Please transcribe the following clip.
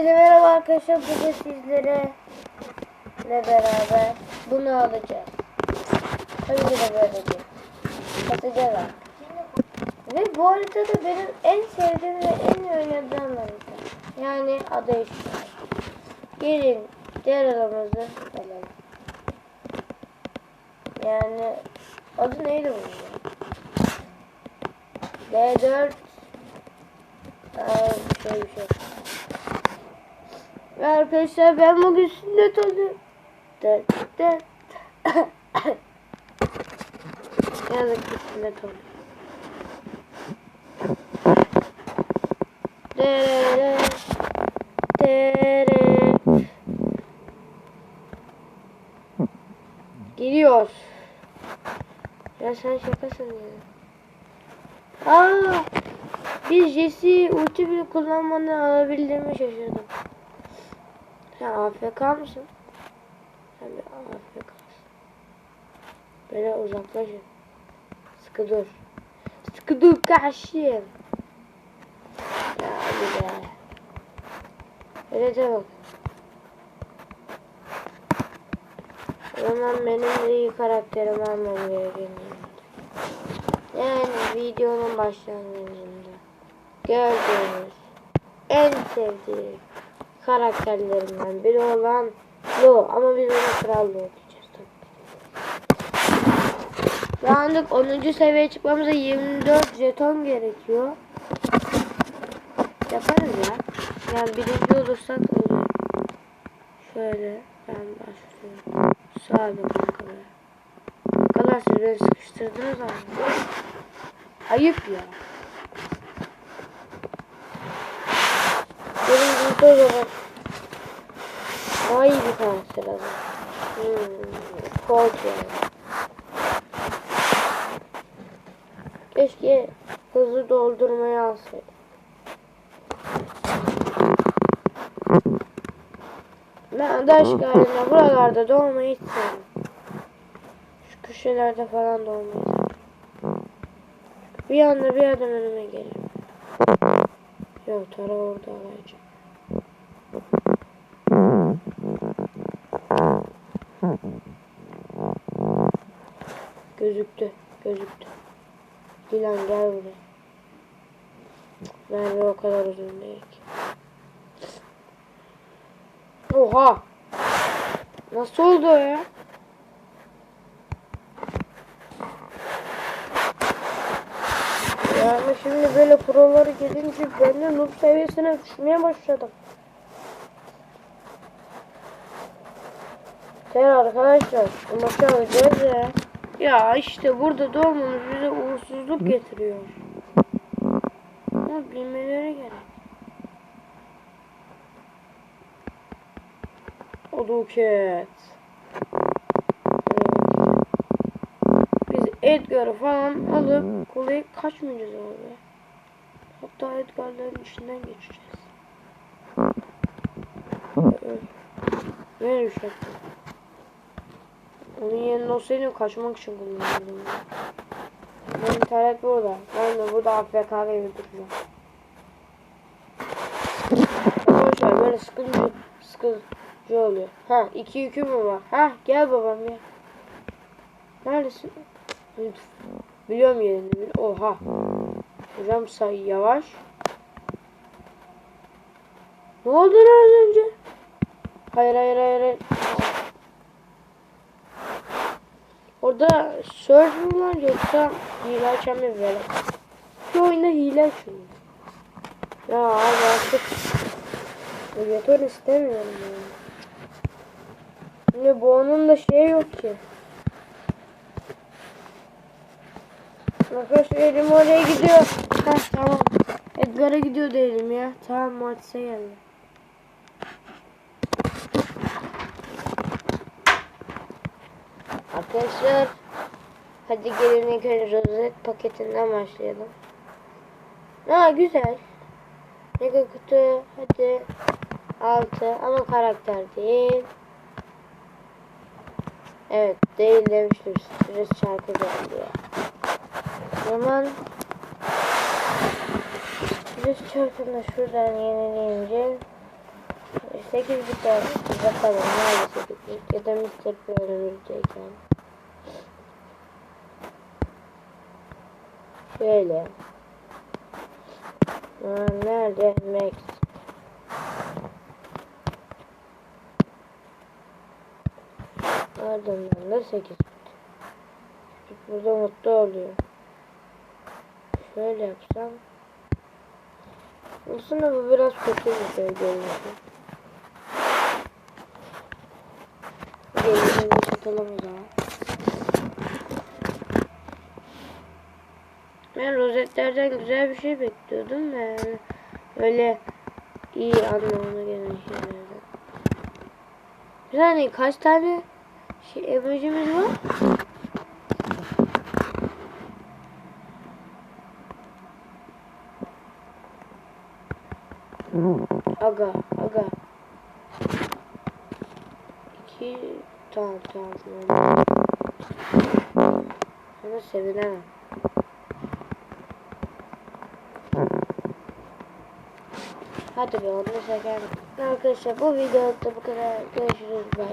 Merhaba arkadaşlar. Bugün sizlere ile beraber bunu alacağız. Tabii ki de böyle değil. Satacağız artık. Ve bu haritada benim en sevdiğim ve en oynadığım harita. Yani adı işte. Gelin diğer adamımızı alalım. Yani adı neydi bunun? ya? D4 Aa, bir şey bir şey. Ve arkadaşlar ben bugün sünnet oldum. Yazık ki sünnet oldum. Dere, dere. Gidiyoruz. Ya sen şakasın ya. Aa, bir Jesse ulti bile kullanmadan alabildiğimi şaşırdım. Sen AFK mısın? Sen bir AFK'sın. Böyle uzaklaşın. Sıkı dur. Sıkı dur karşıyım. Ya hadi be. Öyle de bak. O zaman benim de iyi karakterimi almam gerekiyor. Yani videonun başlangıcında gördüğünüz en sevdiğim karakterlerimden biri olan Lo ama biz ona kral Lo diyeceğiz tabii. Yandık 10. seviyeye çıkmamıza 24 jeton gerekiyor. Yaparız ya. Yani birinci olursak olur. Şöyle ben başlıyorum. Sağ olun kadar. Kadar siz beni sıkıştırdınız ama. Ayıp ya. Benim burada da iyi bir karakter adam. Hmm. Keşke hızlı doldurmayı alsaydım. Ben Daş halinde buralarda doğmayı hiç sevmem. Şu köşelerde falan doğmayı sevmem. Bir anda bir adam önüme geliyor. Yok tara orada alacağım. Gözüktü. Gözüktü. Dilan gel buraya. Merve o kadar uzun değil ki. Oha! Nasıl oldu ya? Yani şimdi böyle proları gelince ben de noob seviyesine düşmeye başladım. Sen arkadaşlar bu maçı alacağız ya. Ya işte burada doğmamız bize uğursuzluk getiriyor. Bunu bilmeleri gerek. Aduket. Biz Edgar'ı falan alıp kolayı kaçmayacağız abi. Hatta Edgar'ların içinden geçeceğiz. Ne düşecektim? Onun yerine olsaydım kaçmak için kullanırdım. Benim internet burada. Ben de burada AFK gibi duracağım. Arkadaşlar böyle sıkıntı sıkıntı oluyor. Ha iki yüküm mü var? Ha gel babam gel. Neredesin? Biliyorum yerini. bil- Oha. Hocam say yavaş. Ne oldu az önce? Hayır hayır hayır. hayır. Orada surf mü var yoksa hile açan bir vere? Şu oyunda hile açıyor. Ya abi artık Motor istemiyorum ya. Şimdi bu onun da şeyi yok ki. Arkadaşlar elim oraya gidiyor. Heh tamam. Edgar'a gidiyor değilim ya. Tamam Mortis'e geldi. Arkadaşlar hadi gelin ilk rozet paketinden başlayalım. Aa güzel. Mega kutu hadi 6 ama karakter değil. Evet değil demiştim. Stres şarkı geldi. O zaman stres çarkını şuradan yenileyince 8 biter. Bakalım nerede 8 bit ya da Mr. P Şöyle. Aa, nerede? Max. Ardından da 8 bit. Çocuk burada mutlu oluyor. Şöyle yapsam. Aslında bu biraz kötü bir şey görünüyor. Gelin bir satalım o zaman. Ben rozetlerden güzel bir şey bekliyordum da yani öyle iyi anlamına gelen şeylerden. Bir saniye kaç tane şey emojimiz var? Aga, aga. İki, tamam tamam. Sana sevinemem. Hadi be onu şeker. Arkadaşlar bu videoda bu kadar. Görüşürüz. Bye.